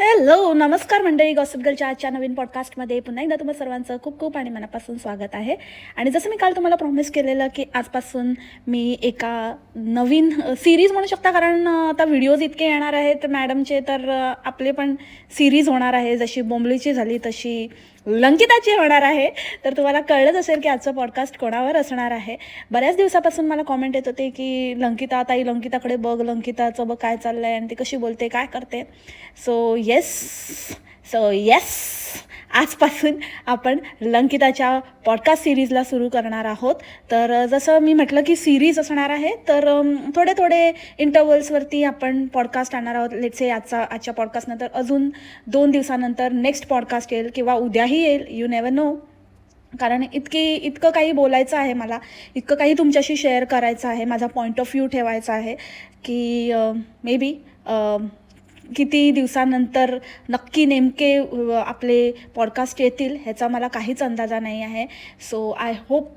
Hello नमस्कार मंडळी. Gossip गर्लच्या आजच्या नवीन पॉडकास्टमध्ये पुन्हा एकदा तुम्हाला सर्वांचं खूप खूप आणि मनापासून स्वागत आहे. आणि जसं मी काल तुम्हाला प्रॉमिस केलेलं की आजपासून मी एका नवीन सिरीज म्हणू शकता कारण आता व्हिडिओज इतके येणार आहेत. मॅडमचे तर आपले पण सिरीज होणार आहे. जशी बोंबलीची झाली तशी लंकिताची होणार आहे. तर तुम्हाला कळलंच असेल की आजचं पॉडकास्ट कोणावर असणार आहे. बऱ्याच दिवसापासून मला कॉमेंट येत होते की लंकिता ताई लंकिताकडे बघ लंकिताचं बघ काय चाललं आहे आणि ती कशी बोलते काय करते. सो येस सो येस आजपासून आपण लंकिताच्या पॉडकास्ट सिरीजला सुरू करणार आहोत. तर जसं मी म्हटलं की सिरीज असणार आहे तर थोडे थोडे इंटरवल्सवरती आपण पॉडकास्ट आणणार आहोत. लेट्से आजचा आजच्या पॉडकास्टनंतर अजून दोन दिवसानंतर नेक्स्ट पॉडकास्ट येईल किंवा उद्याही येईल. यू नेवर नो कारण इतकी इतकं काही बोलायचं आहे मला. इतकं काही तुमच्याशी शेअर करायचं आहे. माझा पॉईंट ऑफ व्ह्यू ठेवायचा आहे की मे बी किती दिवसानंतर नक्की नेमके आपले पॉडकास्ट येतील ह्याचा मला काहीच अंदाजा नाही आहे. सो आय होप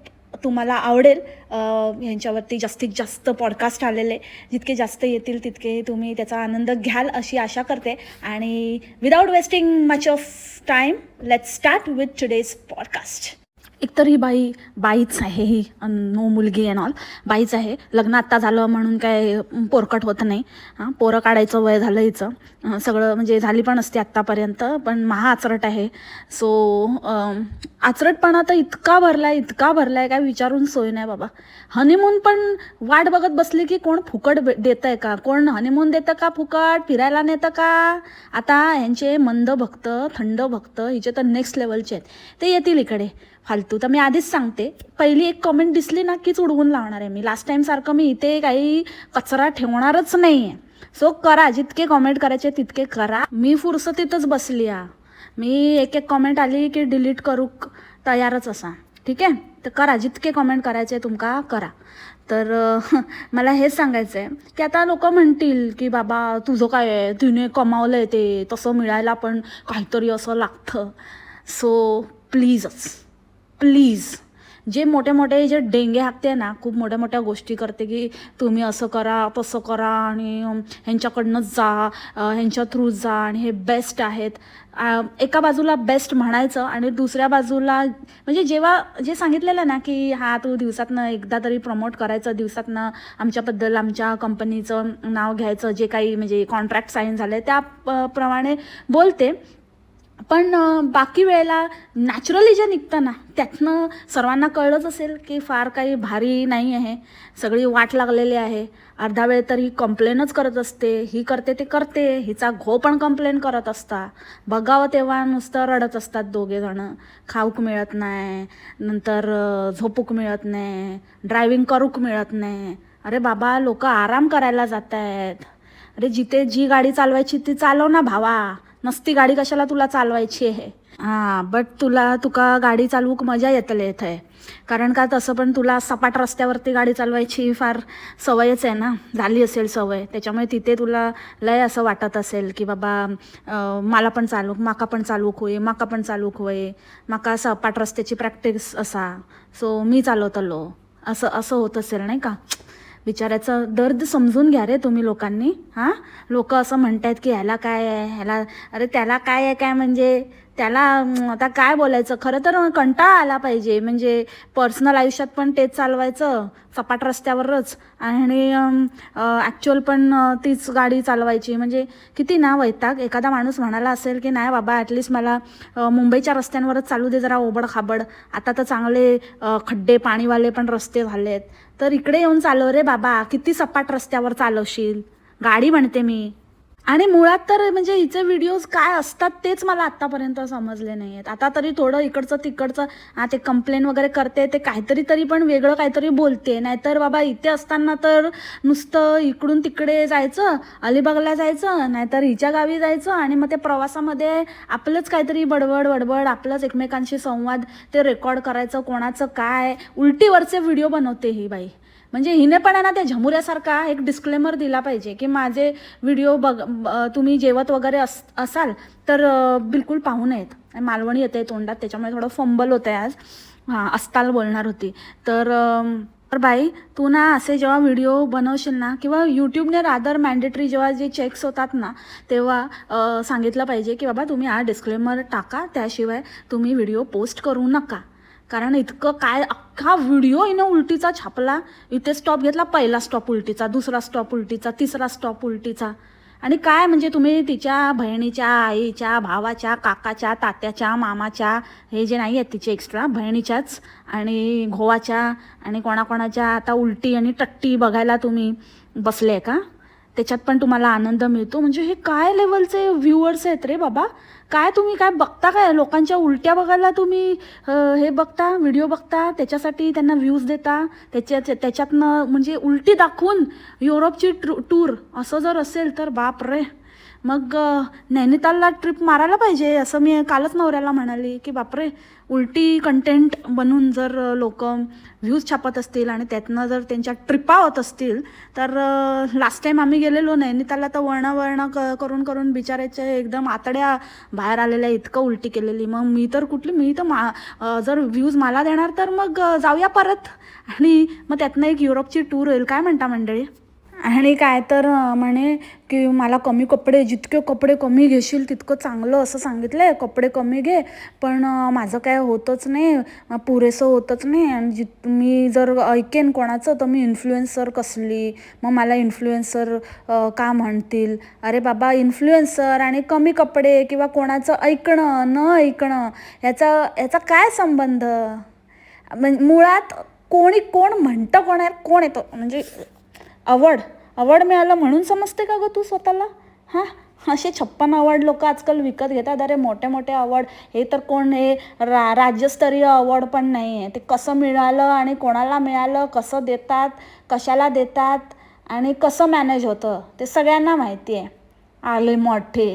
तुम्हाला आवडेल ह्यांच्यावरती जास्तीत जास्त पॉडकास्ट आलेले. जितके जास्त येतील तितके तुम्ही त्याचा आनंद घ्याल अशी आशा करते. आणि without wasting much of time let start with today's podcast एकतर ही बाई बाईच आहे ही नो मुलगी आहे ऑल बाईच आहे. लग्न आत्ता झालं म्हणून काय पोरकट होत नाही. हां पोरं काढायचं वय झालं हिचं. सगळं म्हणजे झाली पण असते आत्तापर्यंत पण महा आचरट आहे. सो आचरटपणा तर इतका भरला आहे इतका भरला आहे काय विचारून सोय नाही बाबा. हनीमून पण वाट बघत बसली की कोण फुकट देत आहे का? कोण हनीमून देतं का फुकट? फिरायला नेतं का? आता ह्यांचे मंद भक्त थंड भक्त हिचे तर नेक्स्ट लेवलचे आहेत. ते येतील इकडे. फालतू. तर मी आधीच सांगते पहिली एक कमेंट दिसली ना कीच उडवून लावणार आहे मी. लास्ट टाइम सारखं मी इथे काही कचरा ठेवणारच नाही आहे सो करा जितके कॉमेंट करायचे तितके करा. मी फुरसतीतच बसली आ. मी एक एक कॉमेंट आली की डिलीट करूक तयारच असा. ठीक आहे? तर करा जितके कॉमेंट करायचे तुमका करा. तर मला हेच सांगायचं आहे की आता लोक म्हणतील की बाबा तुझं काय आहे? तिने कमावलं आहे ते तसं मिळायला पण काहीतरी असं लागतं. सो प्लीजच प्लीज. जे मोठे मोठे जे डेंगे हाकते ना खूप मोठ्या मोठ्या गोष्टी करते की तुम्ही असं करा तसं करा आणि अम, ह्यांच्याकडनंच जा ह्यांच्या थ्रू जा आणि हे बेस्ट आहेत. एका बाजूला बेस्ट म्हणायचं आणि दुसऱ्या बाजूला म्हणजे जेव्हा जे सांगितलेलं ना की हा तू दिवसातनं एकदा तरी प्रमोट करायचं दिवसातनं आमच्याबद्दल आमच्या कंपनीचं नाव घ्यायचं जे काही म्हणजे कॉन्ट्रॅक्ट साईन झाले त्या प्रमाणे बोलते. पण बाकी वेळेला नॅचरली जे निघतं ना त्यातनं सर्वांना कळलंच असेल की फार काही भारी नाही आहे. सगळी वाट लागलेली आहे. अर्धा वेळ तर ही कंप्लेनच करत असते. ही करते ते करते. हिचा घो पण कंप्लेन करत असता. बघावं तेव्हा नुसतं रडत असतात दोघे जणं. खाऊक मिळत नाही. नंतर झोपूक मिळत नाही. ड्रायव्हिंग करूक मिळत नाही. अरे बाबा लोक आराम करायला जात आहेत अरे जिथे जी गाडी चालवायची ती चालव ना भावा. नसती गाडी कशाला तुला चालवायची आहे? हां बट तुला तुका गाडी चालवूक मजा येतले थंय कारण का तसं पण तुला सपाट रस्त्यावरती गाडी चालवायची फार सवयच आहे ना? झाली असेल सवय. त्याच्यामुळे तिथे तुला लय असं वाटत असेल की बाबा मला पण चालूक माका पण चालूक होय माका पण चालूक होय. माका सपाट रस्त्याची प्रॅक्टिस असा. सो मी चालवतलो. असं असं होत असेल नाही का? बिचाऱ्याचं दर्द समजून घ्या रे तुम्ही लोकांनी. हां? लोक असं म्हणतायत की ह्याला काय आहे? ह्याला अरे त्याला काय आहे? काय म्हणजे त्याला आता काय बोलायचं? खरं तर कंटाळा आला पाहिजे. म्हणजे पर्सनल आयुष्यात पण तेच चालवायचं सपाट रस्त्यावरच. आणि ॲक्च्युअल पण तीच गाडी चालवायची. म्हणजे किती ना वैताग. एखादा माणूस म्हणाला असेल की नाही बाबा ॲटलिस्ट मला मुंबईच्या रस्त्यांवरच चालू दे जरा ओबड खाबड आता तर चांगले खड्डे पाणीवाले पण रस्ते झाले आहेत तर इकडे येऊन चालव रे बाबा. किती सपाट रस्त्यावर चालवशील. गाडी म्हणते मी. आणि मुळात तर म्हणजे हिचे व्हिडिओज काय असतात तेच मला आत्तापर्यंत समजले नाही आहेत आता तरी थोडं इकडचं तिकडचं हा ते कंप्लेन वगैरे करते ते काहीतरी तरी पण वेगळं काहीतरी बोलते. नाहीतर बाबा इथे असताना तर नुसतं इकडून तिकडे जायचं अलिबागला जायचं नाहीतर हिच्या गावी जायचं आणि मग ते प्रवासामध्ये आपलंच काहीतरी बडबड बडबड आपलंच एकमेकांशी संवाद ते रेकॉर्ड करायचं कोणाचं काय उलटीवरचे व्हिडिओ बनवते ही बाई. म्हणजे हिने पण आहे ना त्या झमुऱ्यासारखा एक डिस्क्लेमर दिला पाहिजे की माझे व्हिडिओ बघ तुम्ही जेवत वगैरे अस असाल तर बिलकुल पाहू नयेत. मालवणी येते तोंडात त्याच्यामुळे थोडं फंबल होतं आहे आज. हां अस्ताल बोलणार होती. तर तर बाई तू ना असे जेव्हा व्हिडिओ बनवशील ना किंवा यूट्यूबने रादर मॅन्डेटरी जेव्हा जे चेक्स होतात ना तेव्हा सांगितलं पाहिजे की बाबा तुम्ही हा डिस्क्लेमर टाका त्याशिवाय तुम्ही व्हिडिओ पोस्ट करू नका. कारण इतकं काय अख्खा व्हिडिओ हिनं उलटीचा छापला. इथे स्टॉप घेतला पहिला स्टॉप उलटीचा दुसरा स्टॉप उलटीचा तिसरा स्टॉप उलटीचा. आणि काय म्हणजे तुम्ही तिच्या बहिणीच्या आईच्या भावाच्या काकाच्या तात्याच्या मामाच्या हे जे नाही आहेत तिचे एक्स्ट्रा बहिणीच्याच आणि घोवाच्या आणि कोणाकोणाच्या आता उलटी आणि टट्टी बघायला तुम्ही बसले का? त्याच्यात पण तुम्हाला आनंद मिळतो. म्हणजे हे काय लेवलचे व्ह्युअर्स आहेत रे बाबा? काय तुम्ही काय बघता काय? लोकांच्या उलट्या बघायला तुम्ही हे बघता व्हिडिओ बघता त्याच्यासाठी त्यांना व्ह्यूज देता त्याच्या त्याच्यातनं म्हणजे उलटी दाखवून युरोपची ट्रू टूर असं जर असेल तर बाप रे. मग नैनितालला ट्रिप मारायला पाहिजे असं मी कालच नवऱ्याला म्हणाली की बापरे उलटी कंटेंट बनून जर लोक व्ह्यूज छापत असतील आणि त्यातनं जर त्यांच्या ट्रिपा होत असतील तर लास्ट टाईम आम्ही गेलेलो नैनितालला तर वळणं क करून करून बिचारायचे एकदम आतड्या बाहेर आलेल्या इतकं उलटी केलेली. मग मी तर कुठली मी तर मा जर व्ह्यूज मला देणार तर मग जाऊया परत. आणि मग त्यातनं एक युरोपची टूर होईल. काय म्हणता मंडळी? आणि काय तर म्हणे की मला कमी कपडे जितके कपडे कमी घेशील तितकं चांगलं असं सांगितलं आहे कपडे कमी घे. पण माझं काय होतच नाही पुरेसं होतच नाही. आणि जित मी जर ऐकेन कोणाचं तर मी इन्फ्लुएन्सर कसली? मग मला इन्फ्लुएन्सर का म्हणतील? अरे बाबा इन्फ्लुएन्सर आणि कमी कपडे किंवा कोणाचं ऐकणं न ऐकणं याचा याचा काय संबंध? म्हणजे मुळात कोणी कोण म्हणतं कोणा आहे कोण येतो? म्हणजे आवड आवड मिळालं म्हणून समजते का गं तू स्वतःला? हां? असे छप्पन अवॉर्ड लोक आजकाल विकत घेतात. अरे मोठे मोठे अवॉर्ड हे तर कोण हे रा राज्यस्तरीय अवॉर्ड पण नाही आहे. ते कसं मिळालं आणि कोणाला मिळालं कसं देतात कशाला देतात आणि कसं मॅनेज होतं ते सगळ्यांना माहिती आहे. आले मोठे.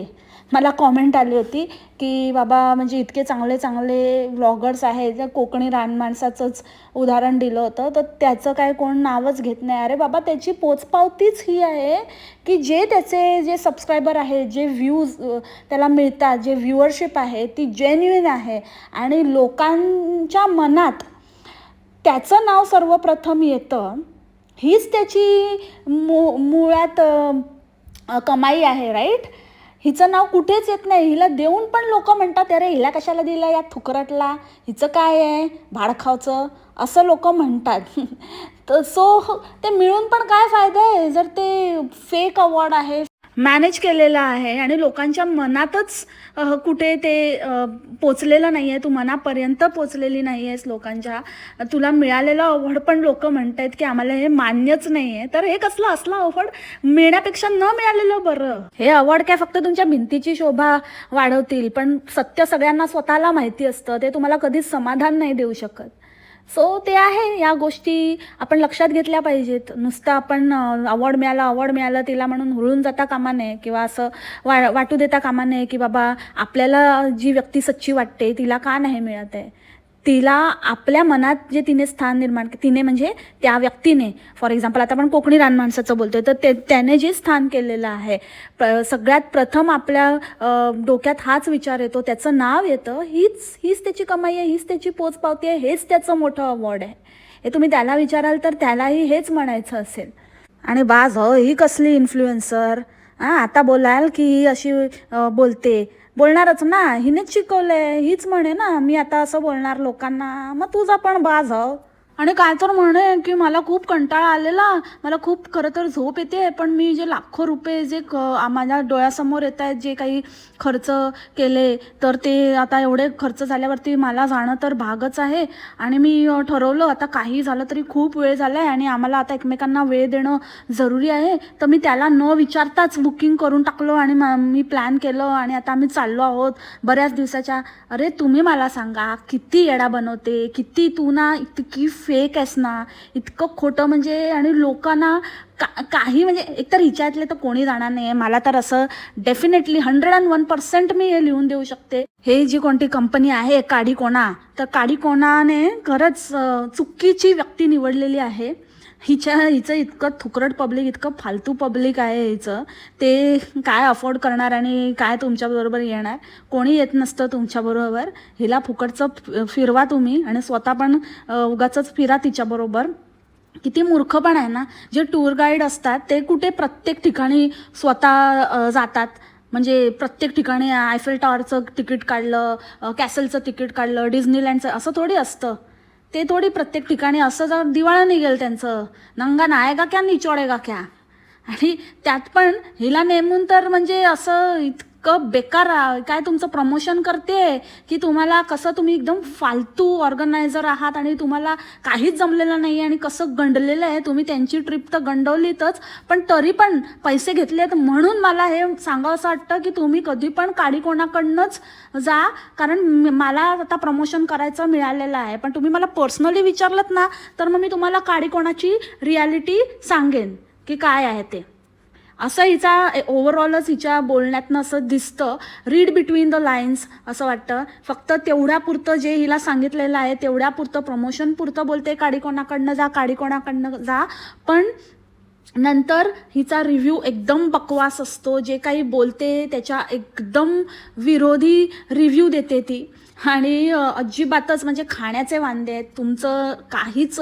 मला कॉमेंट आली होती की बाबा म्हणजे इतके चांगले चांगले व्लॉगर्स आहेत त्या कोकणी रानमाणसाचंच उदाहरण दिलं होतं तर त्याचं काय कोण नावच घेत नाही. अरे बाबा त्याची पोचपावतीच ही आहे की जे त्याचे जे सबस्क्रायबर आहेत जे व्ह्यूज त्याला मिळतात जे व्ह्युअरशिप आहे ती जेन्युइन आहे आणि लोकांच्या मनात त्याचं नाव सर्वप्रथम येतं हीच त्याची मु मुळात कमाई आहे राईट हिचं नाव कुठेच येत नाही. हिला देऊन पण लोक म्हणतात अरे हिला कशाला दिलं या थुकरटला? हिचं काय आहे? भाडखावचं असं लोक म्हणतात. तर सो ते मिळून पण काय फायदा आहे? जर ते फेक अवॉर्ड आहे मॅनेज केलेलं आहे आणि लोकांच्या मनातच कुठे ते पोचलेलं नाही आहे तू मनापर्यंत पोचलेली नाही आहेस लोकांच्या. तुला मिळालेलं अवॉर्ड पण लोक म्हणत आहेत की आम्हाला हे मान्यच नाही आहे तर हे कसलं असलं अवॉर्ड मिळण्यापेक्षा न मिळालेलं बरं. हे अवॉर्ड काय फक्त तुमच्या भिंतीची शोभा वाढवतील पण सत्य सगळ्यांना स्वतःला माहिती असतं ते तुम्हाला कधीच समाधान नाही देऊ शकत. सो ते आहे या गोष्टी आपण लक्षात घेतल्या पाहिजेत. नुसतं आपण अवॉर्ड मिळाला अवॉर्ड मिळालं तिला म्हणून हुळून जाता कामा नये किंवा असं वा वाटू देता कामा नये की बाबा आपल्याला जी व्यक्ती सच्ची वाटते तिला का नाही मिळत आहे? तिला आपल्या मनात जे तिने स्थान निर्माण तिने म्हणजे त्या व्यक्तीने. फॉर एक्झाम्पल आता आपण कोकणी रानमाणसाचं बोलतोय तर ते त्याने जे स्थान केलेलं आहे प्र सगळ्यात प्रथम आपल्या डोक्यात हाच विचार येतो त्याचं नाव येतं हीच हीच त्याची कमाई आहे हीच त्याची पोचपावती आहे हेच त्याचं मोठं अवॉर्ड आहे. हे तुम्ही त्याला विचाराल तर त्यालाही हेच म्हणायचं असेल. आणि बाज हो ही कसली इन्फ्लुएन्सर हां आता बोलाल की ही अशी बोलते. बोलणारच ना हिनेच शिकवलंय हीच म्हणे ना मी आता असं बोलणार लोकांना. मग तुझा पण बाज हो. आणि काय तर म्हणे की मला खूप कंटाळा आलेला मला खूप खरं तर झोप येते पण मी जे लाखो रुपये जे क माझ्या डोळ्यासमोर येत आहेत जे काही खर्च केले तर ते आता एवढे खर्च झाल्यावरती मला जाणं तर भागच आहे. आणि मी ठरवलं आता काही झालं तरी खूप वेळ झाला आहे आणि आम्हाला आता एकमेकांना वेळ देणं जरुरी आहे. तर मी त्याला न विचारताच बुकिंग करून टाकलो आणि मा- मी प्लॅन केलं आणि आता आम्ही चाललो आहोत बऱ्याच दिवसाच्या. अरे तुम्ही मला सांगा किती येडा बनवते किती तू ना इतकी फेक आहेस ना इतकं खोटं म्हणजे आणि लोकांना का काही म्हणजे एकतर हिच्यातले तर कोणी जाणार नाही आहे मला तर असं definitely hundred and one percent मी हे लिहून देऊ शकते. हे जी कोणती कंपनी आहे काडी कोणा तर काडी कोणाने खरंच चुकीची व्यक्ती निवडलेली आहे. हिच्या हिचं इतकं थुकरट पब्लिक इतकं फालतू पब्लिक आहे हिचं. ते काय अफोर्ड करणार आणि काय तुमच्याबरोबर येणार? कोणी येत नसतं तुमच्याबरोबर हिला फुकटचं फिरवा तुम्ही आणि स्वतः पण उगाच फिरा तिच्याबरोबर किती मूर्खपण आहे ना? जे टूर गाईड असतात ते कुठे प्रत्येक ठिकाणी स्वतः जातात. म्हणजे प्रत्येक ठिकाणी आयफेल टॉवरचं तिकीट काढलं कॅसलचं तिकीट काढलं डिझनीलँडचं असं थोडी असतं. ते थोडी प्रत्येक ठिकाणी असं जर दिवाळा निघेल त्यांचं नंगा नायगा क्या निचोडेगा क्या आणि त्यात पण हिला नेमून तर म्हणजे असं इतकं बेकार काय तुमचं प्रमोशन करते? की तुम्हाला कसं तुम्ही एकदम फालतू ऑर्गनायझर आहात आणि तुम्हाला काहीच जमलेलं नाही आणि कसं गंडलेलं आहे? तुम्ही त्यांची ट्रिप तर गंडवलीतच पण तरी पण पैसे घेतलेत म्हणून मला हे सांगावं असं वाटतं की तुम्ही कधी पण काडी कोणाकडनंच जा कारण मला आता प्रमोशन करायचं मिळालेलं आहे. पण तुम्ही मला पर्सनली विचारलं ना तर मग मी तुम्हाला काडी कोणाची रियालिटी सांगेन की काय आहे ते. असं हिचा ओव्हरऑलच हिच्या बोलण्यातनं असं दिसतं. रीड बिटवीन द लाईन्स असं वाटतं. फक्त तेवढ्यापुरतं जे हिला सांगितलेलं आहे तेवढ्यापुरतं प्रमोशन पुरतं बोलते काडी कोणाकडनं जा काडी कोणाकडनं जा. पण नंतर हिचा रिव्ह्यू एकदम बकवास असतो. जे काही बोलते त्याच्या एकदम विरोधी रिव्ह्यू देते ती. आणि अजिबातच म्हणजे खाण्याचे वांदे आहेत. तुमचं काहीच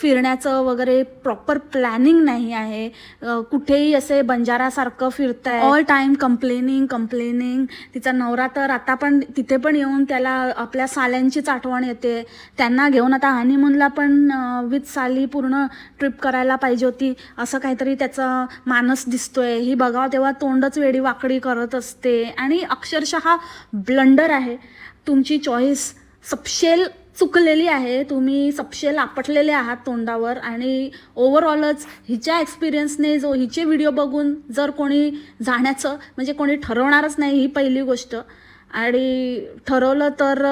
फिरण्याचं वगैरे प्रॉपर प्लॅनिंग नाही आहे. कुठेही असे बंजारासारखं फिरताय. ऑल टाईम कंप्लेनिंग कंप्लेनिंग तिचा नवरा तर आता पण तिथे पण येऊन त्याला आपल्या साल्यांचीच आठवण येते. त्यांना घेऊन आता हनीमूनला पण विथ साली पूर्ण ट्रिप करायला पाहिजे होती. असं काहीतरी त्याचा मानस दिसतोय. ही बघावं तेव्हा तोंडच वेडी वाकडी करत असते. आणि अक्षरशः ब्लंडर आहे. तुमची चॉईस सपशेल चुकलेली आहे. तुम्ही सपशेल आपटलेले आहात तोंडावर. आणि ओव्हरऑलच हिच्या एक्सपिरियन्सने जो हिचे व्हिडिओ बघून जर कोणी जाण्याचं म्हणजे कोणी ठरवणारच नाही ही पहिली गोष्ट. आणि ठरवलं तर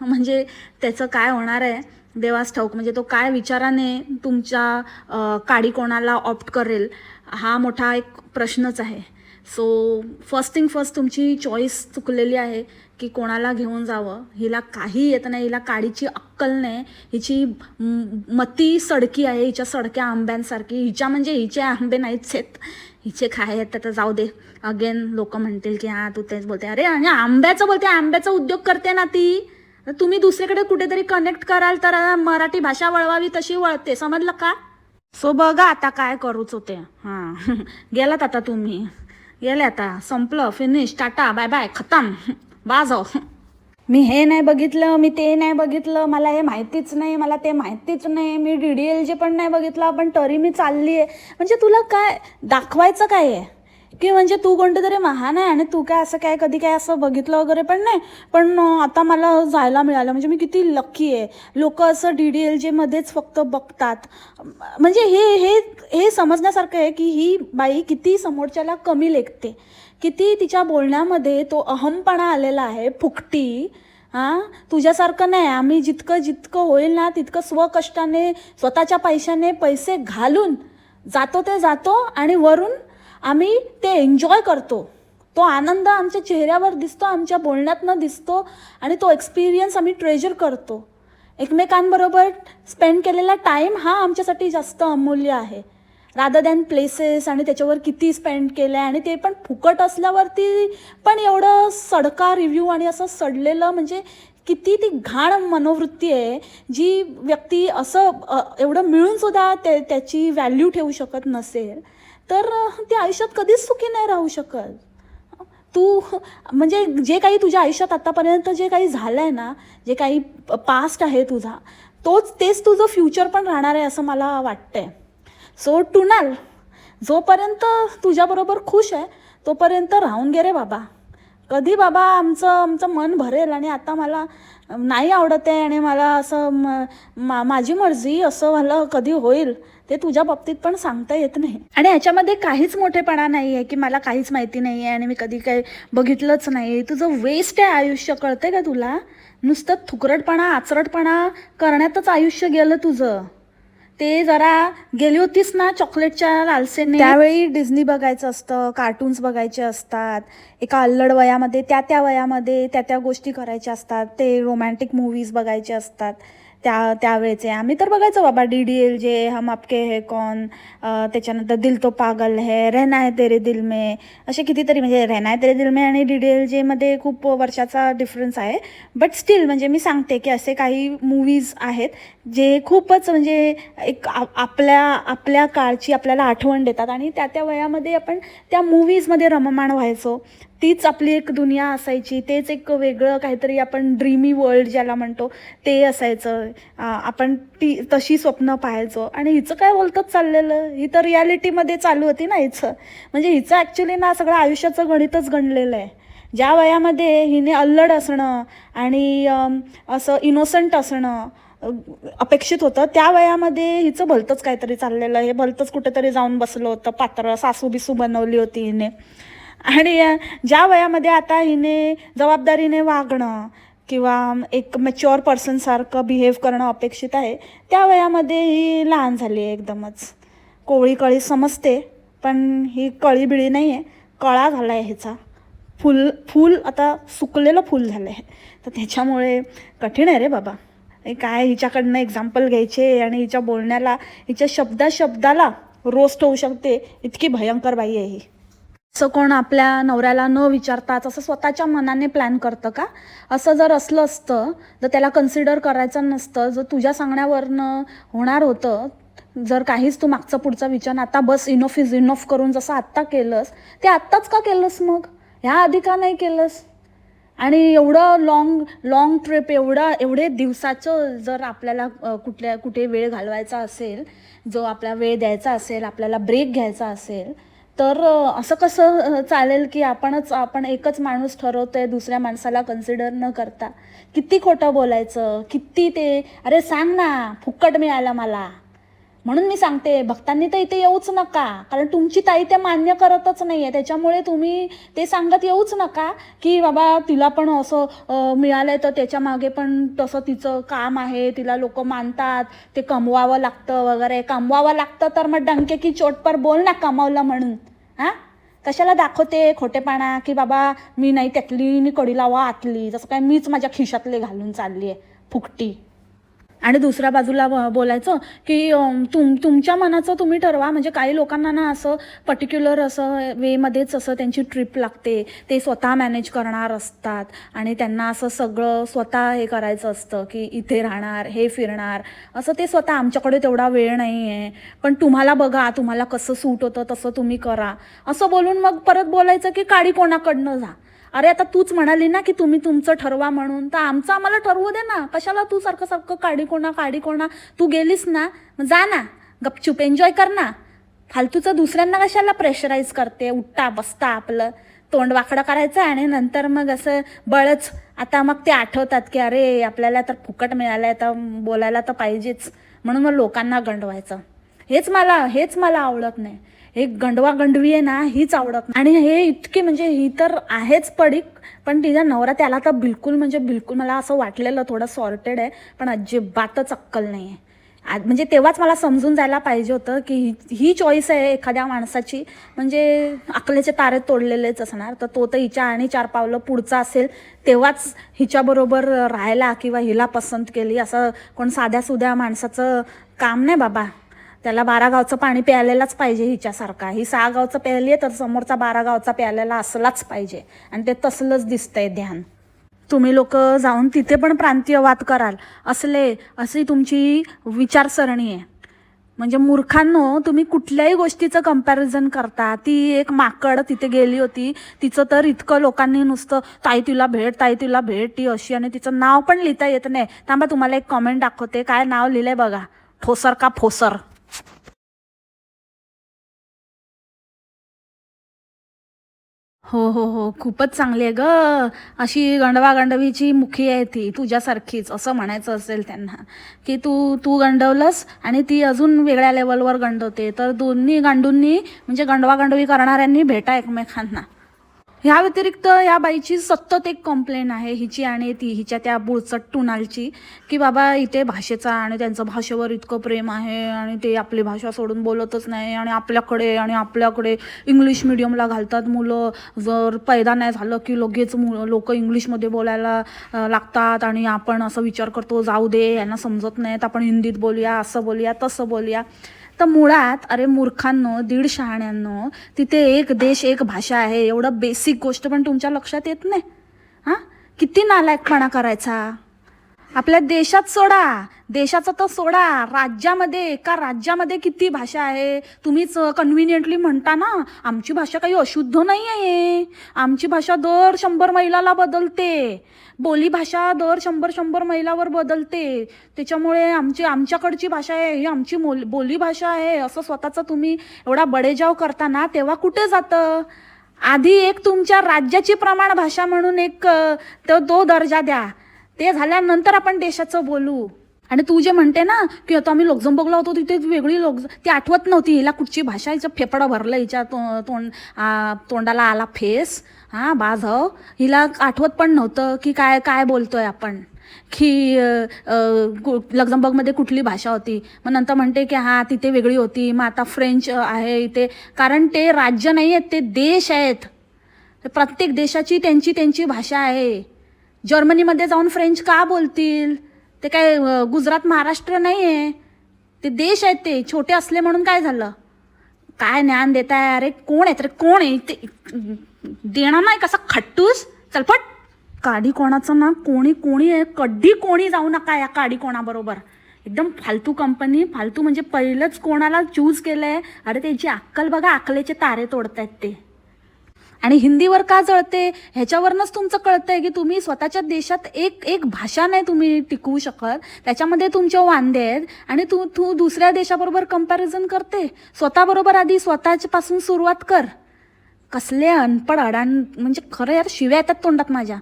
म्हणजे त्याचं काय होणार आहे? देवास ठाऊक म्हणजे तो काय विचाराने तुमच्या काडी कोणाला ऑप्ट करेल हा मोठा एक प्रश्नच आहे. सो फर्स्ट थिंग फर्स्ट तुमची चॉईस चुकलेली आहे की कोणाला घेऊन जावं. हिला काही येत नाही हिला काडीची अक्कल नाही. हिची मती सडकी आहे हिच्या सडक्या आंब्यांसारखी. हिच्या म्हणजे हिचे आंबे नाहीच आहेत. हिचे काय आहेत तर जाऊ दे. अगेन लोक म्हणतील की हां तू तेच बोलते. अरे आणि आंब्याचं बोलते आंब्याचा उद्योग करते ना ती. तर तुम्ही दुसरीकडे कुठेतरी कनेक्ट कराल तर मराठी भाषा वळवावी तशी वळते. समजलं का? सो बघा आता काय करूच होते. हां. गेलात आता तुम्ही. गेले आता. संपलं. फिनिश टाटा. बाय बाय खतम. बाजाव मी हे नाही बघितलं. मी ते नाही बघितलं. मला हे माहितीच नाही. मला ते माहितीच नाही. मी डी डी एल जे पण नाही बघितलं. पण तरी मी चालली आहे म्हणजे तुला काय दाखवायचं काय आहे की म्हणजे तू कोणतं तरी महान आहे आणि तू काय असं काय कधी काय असं बघितलं वगैरे पण नाही. पण आता मला जायला मिळालं. म्हणजे मी किती लकी आहे. लोक असं डी डी एल जेमध्येच फक्त बघतात. म्हणजे हे हे हे समजण्यासारखं आहे की ही बाई किती समोरच्याला कमी लेखते. किती तिच्या बोलण्यामध्ये तो अहमपणा आलेला आहे फुकटी. हां? तुझ्यासारखं नाही. आम्ही जितकं जितकं होईल ना तितकं स्वकष्टाने स्वतःच्या पैशाने पैसे घालून जातो ते जातो आणि वरून आम्ही ते एन्जॉय करतो. तो आनंद आमच्या चेहऱ्यावर दिसतो आमच्या बोलण्यातनं दिसतो आणि तो एक्सपिरियन्स आम्ही ट्रेजर करतो. एकमेकांबरोबर स्पेंड केलेला टाईम हा आमच्यासाठी जास्त अमूल्य आहे. रादर दॅन प्लेसेस आणि त्याच्यावर किती स्पेंड केलं आहे आणि ते पण फुकट असल्यावरती पण एवढं सडका रिव्ह्यू आणि असं सडलेलं म्हणजे किती ती घाण मनोवृत्ती आहे जी व्यक्ती असं एवढं मिळूनसुद्धा ते त्याची व्हॅल्यू ठेवू शकत नसेल. तर ते आयुष्यात कधीच सुखी नाही राहू शकत. तू म्हणजे जे काही तुझ्या आयुष्यात आत्तापर्यंत जे काही झालं आहे ना जे काही पास्ट आहे तुझा तोच तेच तुझं फ्युचर पण राहणार आहे असं मला वाटतंय. सो टुनाल जोपर्यंत तुझ्याबरोबर खुश आहे तोपर्यंत राहून गे रे बाबा. कधी बाबा आमचं आमचं मन भरेल आणि आता मला नाही आवडत आहे आणि मला असं म- मा माझी मर्जी असं मला कधी होईल ते तुझ्या बाबतीत पण सांगता येत नाही. आणि ह्याच्यामध्ये काहीच मोठेपणा नाही आहे की मला काहीच माहिती नाही आहे आणि मी कधी काही बघितलंच नाही तुझं वेस्ट आहे आयुष्य कळतंय का तुला? नुसतं थुकरटपणा आचरटपणा करण्यातच आयुष्य गेलं तुझं. ते जरा गेली होतीस ना चॉकलेटच्या लालसेने? त्यावेळी डिझनी बघायचं असतं कार्टून्स बघायचे असतात एका अल्लड वयामध्ये त्या त्या वयामध्ये त्या त्या गोष्टी करायच्या असतात ते रोमॅन्टिक मूवीज बघायचे असतात. त्या त्यावेळेचे. आम्ही तर बघायचो बाबा डी डी एल जे हम आपके है कौन? त्याच्यानंतर दिल तो पागल है रहना है तेरे दिल में. असे कितीतरी म्हणजे रहना है तेरे दिल में आणि डी डी एल जेमध्ये खूप वर्षाचा डिफरन्स आहे. बट स्टील म्हणजे मी सांगते की असे काही मूवीज आहेत जे खूपच म्हणजे एक आपल्या आपल्या काळची आपल्याला आठवण देतात आणि त्या त्या वयामध्ये आपण त्या मूवीजमध्ये रममाण व्हायचो. तीच आपली एक दुनिया असायची तेच एक वेगळं काहीतरी आपण ड्रीमी वर्ल्ड ज्याला म्हणतो ते असायचं. आपण ती तशी स्वप्न पाहायचो. आणि हिचं काय बोलतच चाललेलं? ही तर रियालिटीमध्ये चालू होती ना हिचं. म्हणजे हिचं ॲक्च्युली ना सगळं आयुष्याचं गणितच गणलेलं आहे. ज्या वयामध्ये हिने अल्लड असणं आणि असं इनोसंट असणं अपेक्षित होतं त्या वयामध्ये हिचं भलतंच काहीतरी चाललेलं हे भलतंच कुठेतरी जाऊन बसलं होतं पात्र सासू बिसू बनवली होती हिने. आणि ज्या वयामध्ये आता हिने जबाबदारीने वागणं किंवा एक मॅच्युअर पर्सनसारखं बिहेव करणं अपेक्षित आहे त्या वयामध्ये ही लहान झाली आहे एकदमच. कोळी कळी समजते पण ही कळी बिळी नाही आहे कळा झाला आहे ह्याचा. फुल फूल आता सुकलेलं फूल झालं आहे तर त्याच्यामुळे कठीण आहे रे बाबा. हे काय हिच्याकडनं एक्झाम्पल घ्यायचे आणि हिच्या बोलण्याला हिच्या शब्दा शब्दाला रोस्ट होऊ शकते इतकी भयंकर बाई आहे ही. असं कोण आपल्या नवऱ्याला न विचारताच असं स्वतःच्या मनाने प्लॅन करतं का? असं जर असलं असतं तर त्याला कन्सिडर करायचं नसतं जर तुझ्या सांगण्यावरनं होणार होतं जर काहीच तू मागचा पुढचा विचार आता बस इनोफ इज इनोफ करून जसं आत्ता केलंस ते आत्ताच का केलंस मग? ह्या आधी का नाही केलंस? आणि एवढं लॉंग लॉंग ट्रिप एवढा एवढे दिवसाचं जर आपल्याला कुठल्या कुठे वेळ घालवायचा असेल जो आपला वेळ द्यायचा असेल आपल्याला ब्रेक घ्यायचा असेल तर असं कसं चालेल की आपणच आपण एकच माणूस ठरवतोय दुसऱ्या माणसाला कन्सिडर न करता? किती खोटं बोलायचं? किती ते अरे सांग ना फुक्कट मिळालं मला. म्हणून मी सांगते भक्तांनी तर इथे येऊच नका. कारण तुमची ताई ते मान्य करतच नाही आहे त्याच्यामुळे तुम्ही ते सांगत येऊच नका की बाबा तिला पण असं मिळालं मिळालंय तर त्याच्यामागे पण तसं तिचं काम आहे. तिला लोक मानतात. ते कमवावं लागतं वगैरे. कमवावं लागतं तर मग डंके की चोटपर बोल ना कमावलं म्हणून. हां? कशाला दाखवते खोटेपणा की बाबा मी नाही त्यातली नि कडी लावा आतली. जसं काय मीच माझ्या खिशातले घालून चालली आहे फुकटी. आणि दुसऱ्या बाजूला बोलायचं की तुम तुमच्या मनाचं तुम्ही ठरवा. म्हणजे काही लोकांना ना असं पर्टिक्युलर असं वेमध्येच असं त्यांची ट्रिप लागते. ते स्वतः मॅनेज करणार असतात. आणि त्यांना असं सगळं स्वतः हे करायचं असतं की इथे राहणार हे फिरणार. असं ते स्वतः आमच्याकडे तेवढा वेळ नाही आहे पण तुम्हाला बघा तुम्हाला कसं सूट होतं तसं तुम्ही करा. असं बोलून मग परत बोलायचं की काडी कोणाकडनं जा? अरे आता तूच म्हणाली ना की तुम्ही तुमचं ठरवा म्हणून. तर आमचं आम्हाला ठरवू दे ना. कशाला तू सारखं सारखं काढी कोणा काढी कोणा. तू गेलीस ना जा ना. गपचूप एन्जॉय कर ना. फालतूचं दुसऱ्यांना कशाला प्रेशराईज करते? उठता बसता आपलं. तोंड वाकडं करायचं आणि नंतर मग असं बळच. आता मग ते आठवतात की अरे आपल्याला तर फुकट मिळालं आहे तर बोलायला तर पाहिजेच. म्हणून मग लोकांना गंडवायचं. हेच मला हेच मला आवडत नाही. हे गंडवा गंडवी आहे ना हीच आवडत नाही. आणि हे इतकी म्हणजे ही तर आहेच पडीक पण तिचा नवरा त्याला तर बिलकुल म्हणजे बिलकुल मला असं वाटलेलं थोडं सॉर्टेड आहे पण अजिबातच अक्कल नाही आहे. आज म्हणजे तेव्हाच मला समजून जायला पाहिजे होतं की ही ही चॉईस आहे एखाद्या माणसाची. म्हणजे अकलेचे तारे तोडलेलेच असणार तर तो तर हिच्या आणि चार पावलं पुढचा असेल तेव्हाच हिच्याबरोबर राहायला किंवा हिला पसंत केली असं कोण साध्या सुध्या माणसाचं काम नाही बाबा. त्याला बारा गावचं पाणी प्यायलेलाच पाहिजे हिच्यासारखा. ही सहा गावचं प्यायली आहे तर समोरचा बारा गावचा प्यायलेला असलाच पाहिजे. आणि ते तसलंच दिसतंय ध्यान. तुम्ही लोक जाऊन तिथे पण प्रांतीयवाद कराल. असले अशी तुमची विचारसरणी आहे. म्हणजे मूर्खांनो तुम्ही कुठल्याही गोष्टीचं कंपॅरिझन करता. ती एक माकड तिथे गेली होती. तिचं तर इतकं लोकांनी नुसतं ताई तिला भेट ताई तिला भेट ती अशी आणि तिचं नाव पण लिहिता येत नाही. थांबा तुम्हाला एक कॉमेंट दाखवते. काय नाव लिहिलंय बघा. ठोसर का फोसर? हो हो हो. खूपच चांगली आहे ग. अशी गंडवागंडवीची मुखी आहे ती तुझ्यासारखीच असं म्हणायचं असेल त्यांना. की तू तू गंडवलंस आणि ती अजून वेगळ्या लेवलवर गंडवते. तर दोन्ही गांडूंनी म्हणजे गंडवागंडवी करणाऱ्यांनी भेटा एकमेकांना. ह्या व्यतिरिक्त या बाईची सतत एक कंप्लेन आहे. हिची आणि ती हिच्या त्या बुळचट टुनालची की बाबा इथे भाषेचा आणि त्यांचं भाषेवर इतकं प्रेम आहे आणि ते आपली भाषा सोडून बोलतच नाही आणि आपल्याकडे आणि आपल्याकडे इंग्लिश मिडियमला घालतात मुलं. जर पैदा नाही झालं की लगेच मुलं लोक इंग्लिशमध्ये बोलायला लागतात आणि आपण असं विचार करतो जाऊ दे यांना समजत नाहीत आपण हिंदीत बोलूया असं बोलूया तसं बोलूया. तर मुळात अरे मूर्खांनो दीड शहाण्यांनो तिथे एक देश एक भाषा आहे एवढं बेसिक गोष्ट पण तुमच्या लक्षात येत नाही? हां? किती नालायकपणा करायचा? आपल्या देशात सोडा. देशाचा तर सोडा. राज्यामध्ये एका राज्यामध्ये किती भाषा आहे? तुम्हीच कन्व्हिनियंटली म्हणता ना आमची भाषा काही अशुद्ध नाही आहे आमची भाषा दर शंभर मैलाला बदलते. बोली भाषा दर शंभर शंभर मैलावर बदलते. त्याच्यामुळे आमची आमच्याकडची भाषा आहे ही आमची मोल बोली भाषा आहे. असं स्वतःचं तुम्ही एवढा बडेजाव करता ना तेव्हा कुठे जातं? आधी एक तुमच्या राज्याची प्रमाण भाषा म्हणून एक तो तो दर्जा द्या. ते झाल्यानंतर आपण देशाचं बोलू. आणि तू जे म्हणते ना की आता आम्ही लोकजंबगला होतो तिथे वेगळी लोक ती आठवत नव्हती. हिला कुठची भाषा हिचं फेफडं भरलं हिच्या तो तोंड तोंडाला आला फेस. हां बाज हो. हिला आठवत पण नव्हतं की काय काय बोलतोय आपण. की लक्झमबर्गमध्ये कुठली भाषा होती. मग नंतर म्हणते की हां तिथे वेगळी होती. मग आता फ्रेंच आहे इथे. कारण ते राज्य नाही आहेत ते देश आहेत. प्रत्येक देशाची त्यांची त्यांची भाषा आहे. जर्मनीमध्ये जाऊन फ्रेंच का बोलतील? ते काय गुजरात महाराष्ट्र नाही आहे ते देश आहेत ते छोटे असले म्हणून काय झालं? काय ज्ञान देताय? अरे कोण आहे? अरे कोण आहे? ते देणार नाही कसा खट्टूस? चलपट काडी कोणाचं ना कोणी कोणी आहे कड्डी कोणी जाऊ नका या काडी कोणाबरोबर. एकदम फालतू कंपनी फालतू म्हणजे पहिलंच कोणाला चूज केलं आहे अरे त्याची अक्कल बघा अकलेचे तारे तोडतायत ते. आणि हिंदीवर का जळते? ह्याच्यावरनंच तुमचं कळतंय की तुम्ही स्वतःच्या देशात एक एक भाषा नाही तुम्ही टिकवू शकत. त्याच्यामध्ये तुमचे वांदे आहेत. आणि तू तू दुसऱ्या देशाबरोबर कंपॅरिझन करते. स्वतःबरोबर आधी स्वतःपासून सुरुवात कर. कसले अनपड अडाण म्हणजे खरं यार शिव्या येतात तोंडात माझ्या.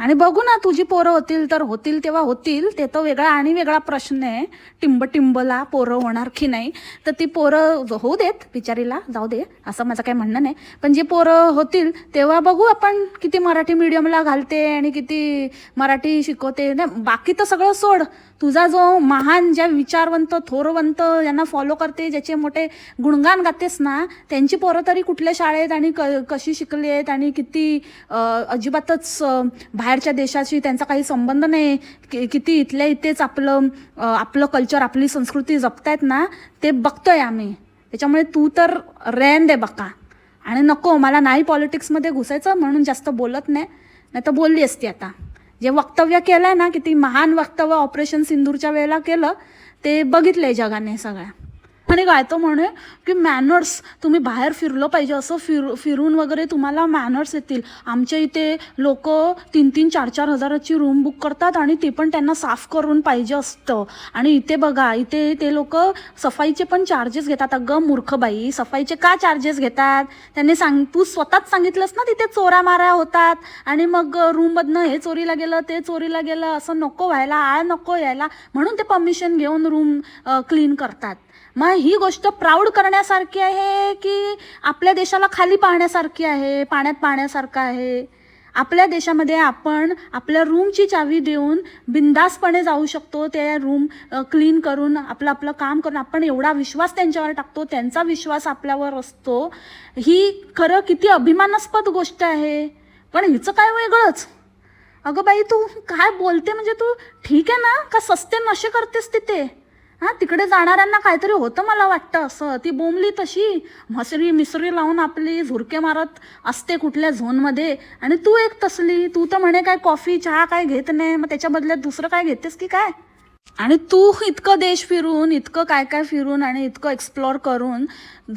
आणि बघू ना तुझी पोरं होतील तर होतील तेव्हा होतील. ते तर वेगळा आणि वेगळा प्रश्न आहे. टिंब टिंबला पोरं होणार की नाही? तर ती पोरं होऊ देत बिचारीला जाऊ दे असं माझं काही म्हणणं नाही. पण जे पोरं होतील तेव्हा बघू आपण किती मराठी मीडियमला घालते आणि किती मराठी शिकवते. नाही बाकी तर सगळं सोड. तुझा जो महान ज्या विचारवंत थोरवंत यांना फॉलो करते ज्याचे मोठे गुणगान गातेस ना त्यांची पोरं तरी कुठल्या शाळेत आणि क कशी शिकली आहेत आणि किती अजिबातच बाहेरच्या देशाशी त्यांचा काही संबंध नाही कि- किती इथल्या इथेच आपलं आपलं कल्चर आपली संस्कृती जपतायत ना ते बघतोय आम्ही. त्याच्यामुळे तू तर रॅन दे बका. आणि नको मला नाही पॉलिटिक्समध्ये घुसायचं म्हणून जास्त बोलत नाही. नाही तर बोलली असती आता. जे वक्तव्य केलंय ना किती महान वक्तव्य ऑपरेशन सिंदूरच्या वेळेला केलं ते बघितलं आहे जगाने सगळ्या आणि काय तो म्हणे की मॅनर्स तुम्ही बाहेर फिरलं पाहिजे असं फिर फिरून वगैरे तुम्हाला मॅनर्स येतील. आमच्या इथे लोक तीन तीन चार चार हजाराची रूम बुक करतात आणि ते पण त्यांना साफ करून पाहिजे असतं. आणि इथे बघा इथे ते लोक सफाईचे पण चार्जेस घेतात. अगं मूर्ख बाई सफाईचे का चार्जेस घेतात? त्यांनी सांग तू स्वतःच सांगितलंस ना तिथे चोऱ्या माऱ्या होतात. आणि मग रूममधनं हे चोरीला गेलं ते चोरीला गेलं असं नको व्हायला आळ नको यायला. म्हणून ते परमिशन घेऊन रूम क्लीन करतात. मग ही गोष्ट प्राऊड करण्यासारखी आहे की आपल्या देशाला खाली पाहण्यासारखी आहे पाण्यात पाहण्यासारखं आहे? आपल्या देशामध्ये आपण आपल्या रूमची चावी देऊन बिंदासपणे जाऊ शकतो ते रूम क्लीन करून आपलं आपलं काम करून आपण एवढा विश्वास त्यांच्यावर टाकतो त्यांचा विश्वास आपल्यावर असतो. ही खरं किती अभिमानास्पद गोष्ट आहे. पण हिचं काय वेगळंच? अगं बाई तू काय बोलते? म्हणजे तू ठीक आहे ना? का सस्ते नशे करतेस तिथे? हां तिकडे जाणाऱ्यांना काहीतरी होतं मला वाटतं असं. ती बोंबली तशी म्हसरी मिसरी लावून आपली झुरके मारत असते कुठल्या झोनमध्ये. आणि तू एक तसली तू तर म्हणे काय कॉफी चहा काय घेत नाही मग त्याच्या बदल्यात दुसरं काय घेतेस की काय? आणि तू इतकं देश फिरून इतकं काय काय फिरून आणि इतकं एक्सप्लोअर करून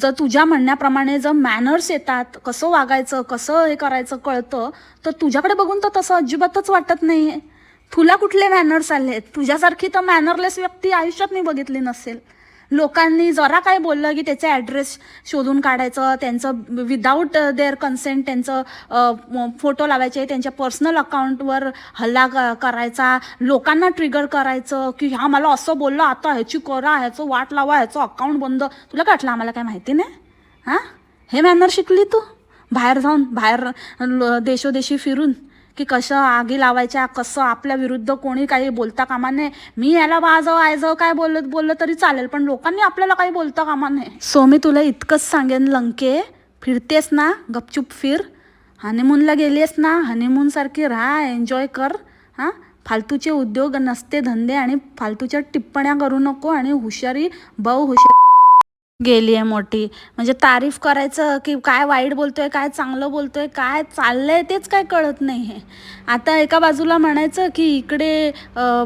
जर तुझ्या म्हणण्याप्रमाणे जर मॅनर्स येतात कसं वागायचं कसं हे करायचं कळतं तर तुझ्याकडे बघून तर तसं अजिबातच वाटत नाही आहे तुला कुठले मॅनर्स आले तुझ्यासारखी तर मॅनरलेस व्यक्ती आयुष्यात मी बघितली नसेल. लोकांनी जरा काय बोललं की त्याचे ॲड्रेस शोधून काढायचं त्यांचं विदाऊट देअर कन्सेंट त्यांचं फोटो लावायचे त्यांच्या पर्सनल अकाउंटवर हल्ला क- करायचा लोकांना ट्रिगर करायचं की हा मला असं बोललं आता ह्याची करा ह्याचं वाट लावा ह्याचं अकाउंट बंद. तुला काय वाटलं आम्हाला काय माहिती नाही? हां? हे मॅनर शिकली तू? बाहेर जाऊन बाहेर देशोदेशी फिरून. की कसं आगी लावायच्या कसं आपल्या विरुद्ध कोणी काही बोलता कामा नये. मी याला वाजव आयजव काय बोलत बोललं तरी चालेल पण लोकांनी आपल्याला काही बोलता कामा नये. सो मी तुला इतकंच सांगेन लंके. फिरतेस ना गपचूप फिर. हनीमूनला गेलीस ना हनीमूनसारखी राहा एन्जॉय कर. हां? फालतूचे उद्योग नसते धंदे आणि फालतूच्या टिप्पण्या करू नको आणि हुशारी बहु हुशार गेली आहे मोठी. म्हणजे तारीफ करायचं की काय वाईट बोलतोय काय चांगलं बोलतोय काय चाललंय तेच काय कळत नाही आहे आता एका बाजूला म्हणायचं की इकडे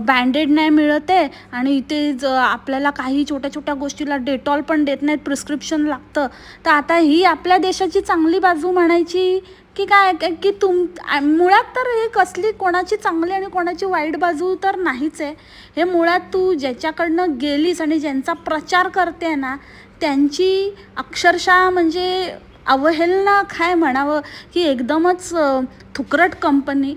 बँडेड नाही मिळत आहे आणि इथे ज आपल्याला काही छोट्या छोट्या गोष्टीला डेटॉल पण देत नाहीत प्रिस्क्रिप्शन लागतं. तर आता ही आपल्या देशाची चांगली बाजू म्हणायची की काय काय- की तुम मुळात तर हे कसली कोणाची चांगली आणि कोणाची वाईट बाजू तर नाहीच आहे. हे मुळात तू ज्याच्याकडनं गेलीस आणि ज्यांचा प्रचार करते ना त्यांची अक्षरशः म्हणजे अवहेलना काय म्हणावं? की एकदमच थुकरट कंपनी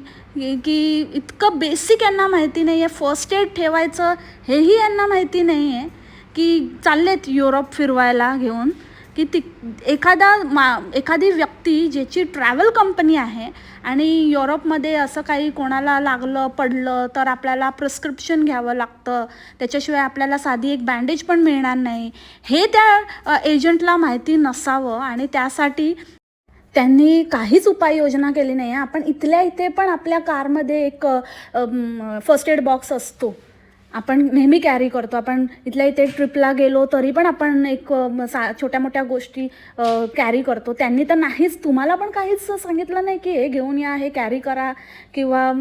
की इतकं बेसिक यांना माहिती नाही आहे फर्स्ट एड ठेवायचं हेही यांना माहिती नाही आहे की चाललेत युरोप फिरवायला घेऊन. की ती एखादा मा एखादी व्यक्ती ज्याची ट्रॅव्हल कंपनी आहे आणि युरोपमध्ये असं काही कोणाला लागलं पडलं तर आपल्याला प्रिस्क्रिप्शन घ्यावं लागतं. त्याच्याशिवाय आपल्याला साधी एक बँडेज पण मिळणार नाही. हे त्या एजंटला माहिती नसावं आणि त्यासाठी त्यांनी काहीच उपाययोजना केली नाही. आहे आपण इथल्या इथे पण आपल्या कारमध्ये एक फर्स्ट एड बॉक्स असतो. आपण नेहमी कॅरी करतो. आपण इथल्या इथे ट्रिपला गेलो तरी पण आपण एक सा छोट्या मोठ्या गोष्टी कॅरी करतो. त्यांनी तर नाहीच तुम्हाला पण काहीच सांगितलं नाही की हे घेऊन या हे कॅरी करा. किंवा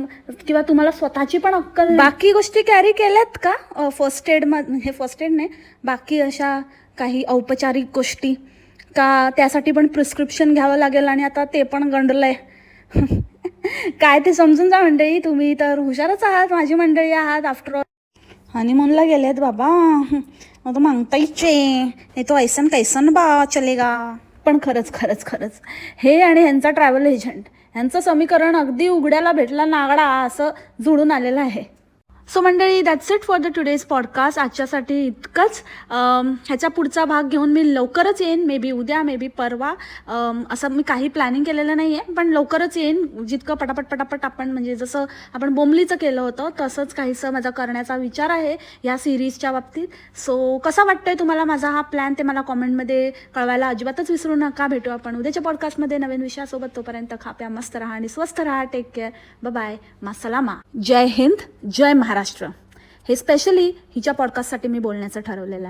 किंवा तुम्हाला स्वतःची पण अक्कल बाकी गोष्टी कॅरी केल्यात का? फर्स्ट एड हे फर्स्ट एड नाही बाकी अशा काही औपचारिक गोष्टी? का त्यासाठी पण प्रिस्क्रिप्शन घ्यावं लागेल आणि आता ते पण गंडलं आहे काय ते समजून जा मंडळी तुम्ही तर हुशारच आहात माझी मंडळी आहात आफ्टर ऑल हनीमूनला गेलेत बाबा. मग तो मागता इच्छे हे तो ऐसन कैसन बा चलेगा. पण खरंच खरंच खरंच. हे आणि ह्यांचा ट्रॅव्हल एजंट ह्यांचं समीकरण अगदी उघड्याला भेटला नागडा असं जुळून आलेलं आहे. सो मंडळी that's it for the today's podcast आजच्यासाठी इतकंच. ह्याचा पुढचा भाग घेऊन मी लवकरच येईन. मे बी उद्या मे बी परवा असं मी काही प्लॅनिंग केलेलं नाही आहे पण लवकरच येईन. जितकं पटापट पटापट आपण म्हणजे जसं आपण बोंबलीचं केलं होतं तसंच काहीसं माझा करण्याचा विचार आहे या सिरीजच्या बाबतीत. सो कसा वाटतंय तुम्हाला माझा हा प्लॅन ते मला कॉमेंटमध्ये कळवायला अजिबातच विसरू नका. भेटू आपण उद्याच्या पॉडकास्टमध्ये नवीन विषयासोबत. तोपर्यंत खाप्या मस्त राहा आणि स्वस्त राहा. टेक केअर बाय मासलामा जय हिंद जय महाराष्ट्र. हे स्पेशली हिच्या पॉडकास्टसाठी मी बोलण्याचं ठरवलेलं आहे.